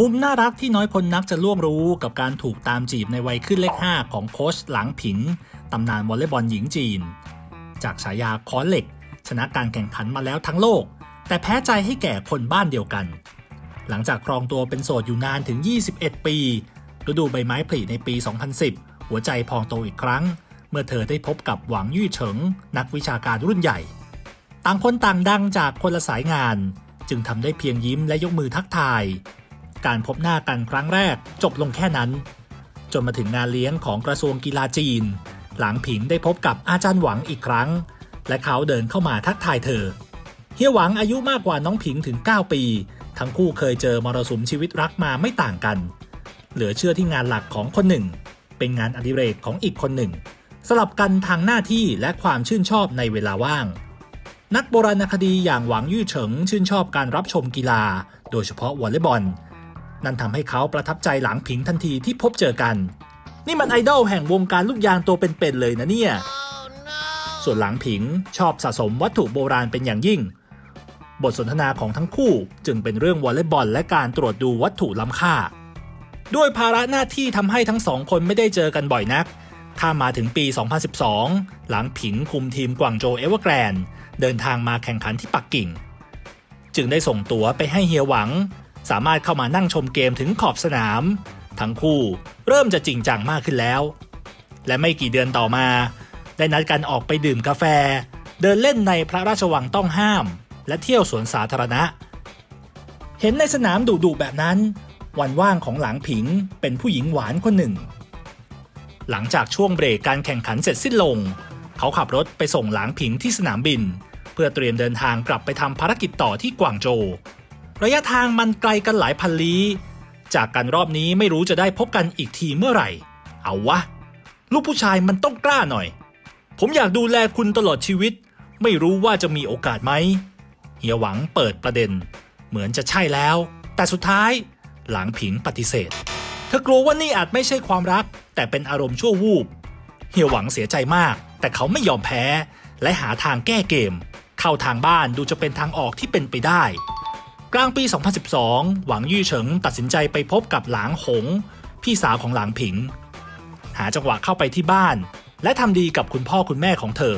มุมน่ารักที่น้อยคนนักจะล่วงรู้กับการถูกตามจีบในวัยขึ้นเลข 5 ของโค้ชหลังผิง ตำนานวอลเลย์บอลหญิงจีน จากฉายาค้อนเหล็ก ชนะการแข่งขันมาแล้วทั้งโลก แต่แพ้ใจให้แก่คนบ้านเดียวกัน หลังจากครองตัวเป็นโสดอยู่นานถึง 21 ปี ฤดูใบไม้ผลิในปี 2010 หัวใจพองโตอีกครั้ง เมื่อเธอได้พบกับหวังยี่เฉิง นักวิชาการรุ่นใหญ่ ต่างคนต่างดังจากคนละสายงาน จึงทำได้เพียงยิ้มและยกมือทักทาย การพบหน้ากันครั้งแรกจบลงแค่นั้น จนมาถึงงานเลี้ยงของกระทรวงกีฬาจีน หลังผิงได้พบกับอาจารย์หวังอีกครั้ง และเขาเดินเข้ามาทักทายเธอ เฮียหวังอายุมากกว่าน้องผิงถึง 9 ปี ทั้งคู่เคยเจอมรสุมชีวิตรักมาไม่ต่างกัน เหลือเชื่อที่งานหลักของคนหนึ่ง เป็นงานอดิเรกของอีกคนหนึ่ง สลับกันทางหน้าที่และความชื่นชอบในเวลาว่างนักโบราณคดีอย่างหวังยี่เฉิงชื่นชอบการรับชมกีฬา โดยเฉพาะวอลเลย์บอล นั่นทำให้เขาประทับใจหลังผิงทันทีที่พบเจอกัน นี่มันไอดอลแห่งวงการลูกยางตัวเป็นๆเลยนะเนี่ย ส่วนหลังผิงชอบสะสมวัตถุโบราณเป็นอย่างยิ่ง บทสนทนาของทั้งคู่จึงเป็นเรื่องวอลเลย์บอลและการตรวจดูวัตถุล้ำค่า ด้วยภาระหน้าที่ทำให้ทั้งสองคนไม่ได้เจอกันบ่อยนักถ้ามาถึงปี 2012 หลังผิงคุมทีมกวางโจเอเวอร์แกรนด์เดินทางมาแข่งขันที่ปักกิ่ง จึงได้ส่งตั๋วไปให้เฮียหวัง สามารถเข้ามานั่งชมเกมถึงขอบสนาม ทั้งคู่เริ่มจะจริงจังมากขึ้นแล้ว และไม่กี่เดือนต่อมา ได้นัดกันออกไปดื่มกาแฟ เดินเล่นในพระราชวังต้องห้าม และเที่ยวสวนสาธารณะ เห็นในสนามดุๆแบบนั้น วันว่างของหลังผิงเป็นผู้หญิงหวานคนหนึ่ง หลังจากช่วงเบรกการแข่งขันเสร็จสิ้นลง เขาขับรถไปส่งหลางผิงที่สนามบิน เพื่อเตรียมเดินทางกลับไปทำภารกิจต่อที่กวางโจว ระยะทางมันไกลกันหลายพันลี้จากกันรอบนี้ไม่รู้จะได้พบกันอีกทีเมื่อไหร่ เอาวะ ลูกผู้ชายมันต้องกล้าหน่อย ผมอยากดูแลคุณตลอดชีวิต ไม่รู้ว่าจะมีโอกาสไหมเฮียหวังเปิดประเด็น เหมือนจะใช่แล้ว แต่สุดท้าย หลังผิงปฏิเสธ เธอกลัวว่านี่อาจไม่ใช่ความรัก แต่เป็นอารมณ์ชั่ววูบเฮียหวังเสียใจมาก แต่เขาไม่ยอมแพ้ และหาทางแก้เกม เข้าทางบ้านดูจะเป็นทางออกที่เป็นไปได้ กลางปี 2012 หวังยี่เฉิงตัดสินใจไปพบกับหลางหง พี่สาวของหลางผิง หาจังหวะเข้าไปที่บ้าน และทำดีกับคุณพ่อคุณแม่ของเธอ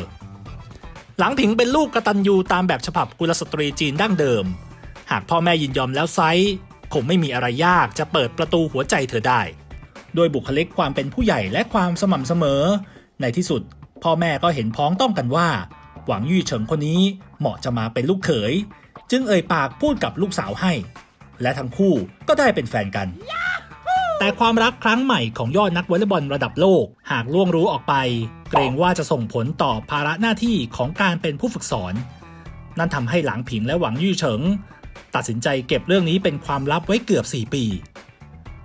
หลังผิงเป็นลูกกระตัญญูตามแบบฉบับกุลสตรีจีนดั้งเดิม หากพ่อแม่ยินยอมแล้วไซคงไม่มีอะไรยากจะเปิดประตูหัวใจเธอได้ โดยบุคลิกความเป็นผู้ใหญ่และความสม่ำเสมอ ในที่สุด พ่อแม่ก็เห็นพ้องต้องกันว่า หวังยี่เฉิงคนนี้เหมาะจะมาเป็นลูกเขย จึงเอ่ยปากพูดกับลูกสาวให้ และทั้งคู่ก็ได้เป็นแฟนกัน แต่ความรักครั้งใหม่ของยอดนักวอลเลย์บอลระดับโลกหากล่วงรู้ออกไป เกรงว่าจะส่งผลต่อภาระหน้าที่ของการเป็นผู้ฝึกสอน นั่นทำให้หลังผิงและหวังยี่เฉิง ตัดสินใจเก็บเรื่องนี้เป็นความลับไว้เกือบ 4 ปี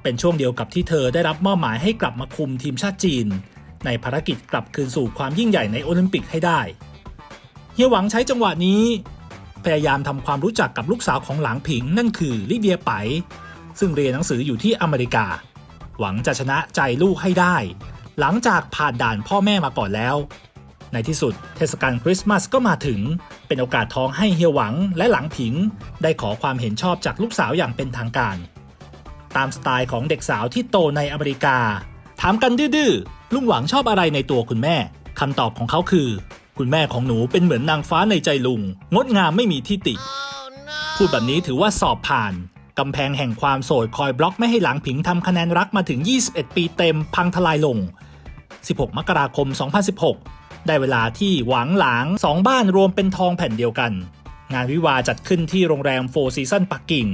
เป็นช่วงเดียวกับที่เธอได้รับมอบหมายให้กลับมาคุมทีมชาติจีน ในภารกิจกลับคืนสู่ความยิ่งใหญ่ในโอลิมปิกให้ได้เฮียหวังใช้จังหวะนี้ พยายามทำความรู้จักกับลูกสาวของหลางผิงนั่นคือลิเดียไป ซึ่งเรียนหนังสืออยู่ที่อเมริกา หวังจะชนะใจลูกให้ได้ หลังจากผ่านด่านพ่อแม่มาก่อนแล้ว ในที่สุดเทศกาลคริสต์มาสก็มาถึง เป็นโอกาสทองให้เฮียหวังและหลังผิง ได้ขอความเห็นชอบจากลูกสาวอย่างเป็นทางการ ตามสไตล์ของเด็กสาวที่โตในอเมริกา ถามกันดื้อๆลุงหวังชอบอะไรในตัวคุณแม่คำตอบของเขาคือ คุณแม่ของหนูเป็นเหมือนนางฟ้าในใจลุง งดงามไม่มีที่ติพูดแบบนี้ถือว่าสอบผ่านกำแพงแห่งความโสดคอยบล็อกไม่ให้หลังผิงทำคะแนนรักมาถึง 21 ปีเต็มพังทลายลง 16 มกราคม 2016 ได้เวลาที่หวังหลางสองบ้านรวมเป็นทองแผ่นเดียวกัน งานวิวาจัดขึ้นที่โรงแรมโฟร์ซีซันปักกิ่ง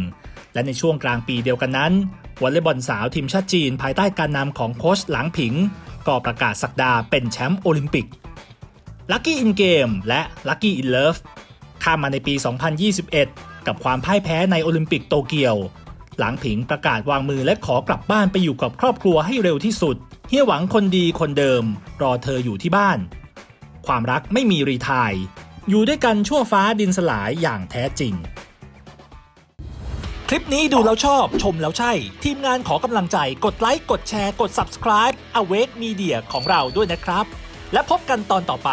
และในช่วงกลางปีเดียวกันนั้นวอลเลย์บอลสาวทีมชาติจีน ภายใต้การนำของโค้ชหลังผิง ก็ประกาศสักดาเป็นแชมป์โอลิมปิก ลั c กี้อินเกมและลั c กี้อินเลิฟข้ามมาในปี 2021 กับความพ่ายแพ้ในโอลิมปิกโตเกียว หลังผิงประกาศวางมือและขอกลับบ้านไปอยู่กับครอบครัวให้เร็วที่สุด เฮียหวังคนดีคนเดิม รอเธออยู่ที่บ้าน ความรักไม่มีรีทาย อยู่ด้วยกันชั่วฟ้าดินสลายอย่างแท้จริง คลิปนี้ดูแล้วชอบชมแล้วใช่ ทีมงานขอกำลังใจกดไลค์กดแชร์กด subscribe Awake Media ของเราด้วยนะครับ และพบกันตอนต่อไป